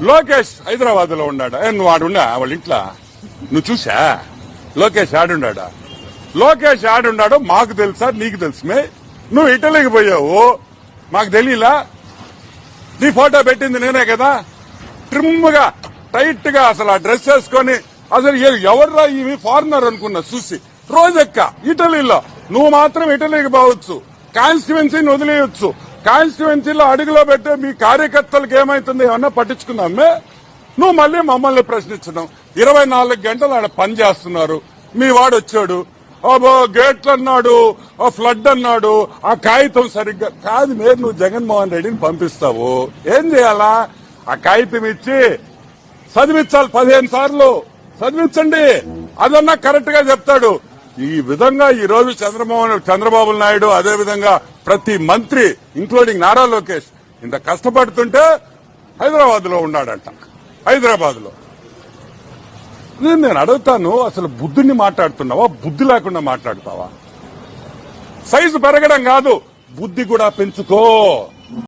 లోకేష్ హైదరాబాద్లో ఉన్నాడా? ఏ, నువ్వు ఆడున్నా వాళ్ళ ఇంట్లో. నువ్వు చూసా? లోకేష్ ఆడున్నాడా లోకేష్ ఆడున్నాడో మాకు తెలుసా నీకు తెలుసుమే. నువ్వు ఇటలీకి పోయావు. మాకు తెలియలా నీ ఫోటో పెట్టింది నేనే కదా. ట్రిమ్గా టైట్గా అసలు ఆ డ్రెస్ వేసుకొని అసలు ఎవర్రా ఇవి ఫారినర్ అనుకున్నా చూసి. రోజెక్క ఇటలీలో. నువ్వు మాత్రం ఇటలీకి పోవచ్చు. కాన్స్టిట్యువెన్సీని వదిలేయచ్చు. కాన్స్టిట్యువెన్సీలో అడుగులో పెట్టే మీ కార్యకర్తలకు ఏమైతుంది? ఏమన్నా పట్టించుకున్నామే నువ్వు మళ్ళీ మమ్మల్ని ప్రశ్నించడం ఇరవై నాలుగు గంటలు ఆడ పని చేస్తున్నారు. మీ వాడు వచ్చాడు. గేట్లు అన్నాడు ఓ ఫ్లడ్ అన్నాడు ఆ కాగితం సరిగ్గా కాదు మీరు నువ్వు జగన్మోహన్ రెడ్డిని పంపిస్తావు. ఏం చేయాలా? ఆ కాగితం ఇచ్చి చదివించాలి పదిహేను సార్లు. చదివించండి. అదన్నా కరెక్ట్గా చెప్తాడు. ఈ విధంగా ఈ రోజు చంద్రమోహన్ చంద్రబాబు నాయుడు అదే విధంగా ప్రతి మంత్రి ఇంక్లూడింగ్ నారా లోకేష్ ఇంత కష్టపడుతుంటే హైదరాబాద్లో ఉన్నాడంట. హైదరాబాద్లో నేను అడుగుతాను అసలు బుద్ధుని మాట్లాడుతున్నావా? బుద్ధి లేకుండా మాట్లాడతావా? సైజు పెరగడం కాదు బుద్ధి కూడా పెంచుకో.